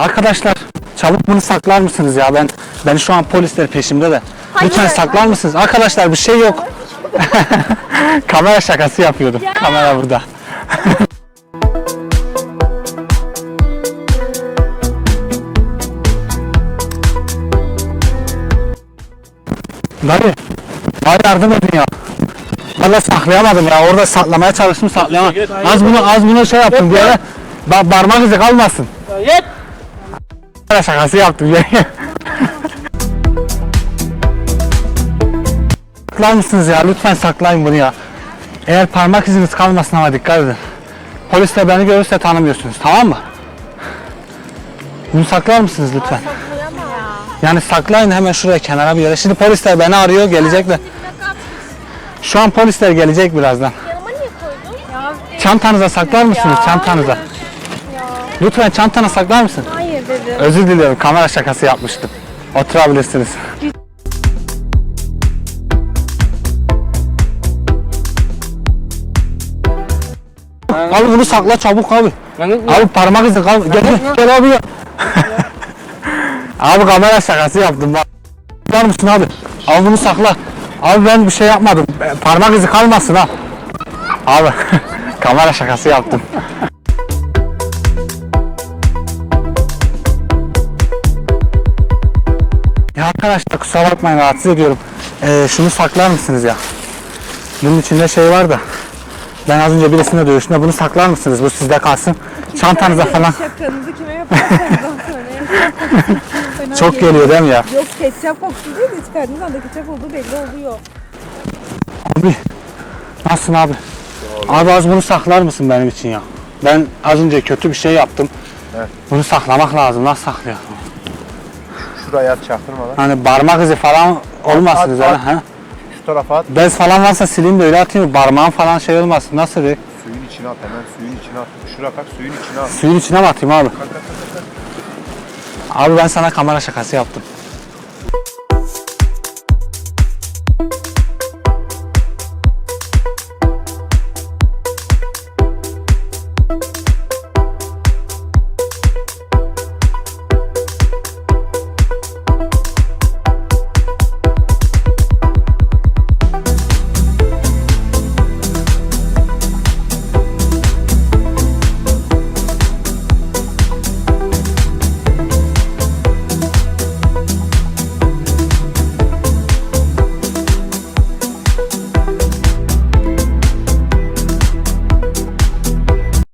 Arkadaşlar çabuk bunu saklar mısınız ya ben beni şu an polisler peşimde de. Hayır, Lütfen saklar hayır. mısınız? Arkadaşlar bir şey yok. Kamera şakası yapıyordum. Kamera burada. Dayı, bana yardım edin ya. Valla saklayamadım ya. Orada saklamaya çalıştım saklayamadım. Az bunu az bunu şey yaptım bir yere. Bak parmak izi kalmasın. Yet. Şakası yaptım ya. Saklar mısınız ya? Lütfen saklayın bunu ya. Eğer parmak iziniz kalmasın ama dikkat edin. Polis de beni görürse tanımıyorsunuz tamam mı? Bunu saklar mısınız lütfen? Yani saklayın hemen şuraya kenara bir yere. Şimdi polisler beni arıyor gelecekler. Şu an polisler gelecek birazdan. Çantanıza saklar mısınız? Çantanıza. Lütfen çantana saklar mısın? Dedim. Özür diliyorum kamera şakası yapmıştım. Oturabilirsiniz. Abi bunu sakla çabuk abi. Abi parmak izi kal. Gel gel, gel abi abi kamera şakası yaptım. Var mısın abi? Abi bunu sakla. Abi ben bir şey yapmadım. Parmak izi kalmasın ha. Abi kamera şakası yaptım. Ya arkadaşlar kusura bakmayın rahatsız ediyorum. Ee, şunu saklar mısınız ya? Bunun içinde şey var da. Ben az önce birisine dövüştüm de bunu saklar mısınız? Bu sizde kalsın. Çantanıza falan. Şakanızı kime yaparsanız sonra. Çok geliyor değil mi ya? Yok ketçap kokusu değil de çıkardığınız anda ketçap olduğu belli oluyor. Abi. Nasılsın abi? Abi az bunu saklar mısın benim için ya? Ben az önce kötü bir şey yaptım. Evet. Bunu saklamak lazım. Nasıl saklayalım? Şuraya çaktırmadan. Hani parmak izi falan olmasın üzerine. Ha? Şu tarafa at. Bez falan varsa sileyim de öyle atayım. Parmağım falan şey olmasın. Nasıl bir? Suyun içine at hemen. Suyun içine at. Şuraya kalk suyun içine at. Suyun içine mi atayım abi? Abi ben sana kamera şakası yaptım.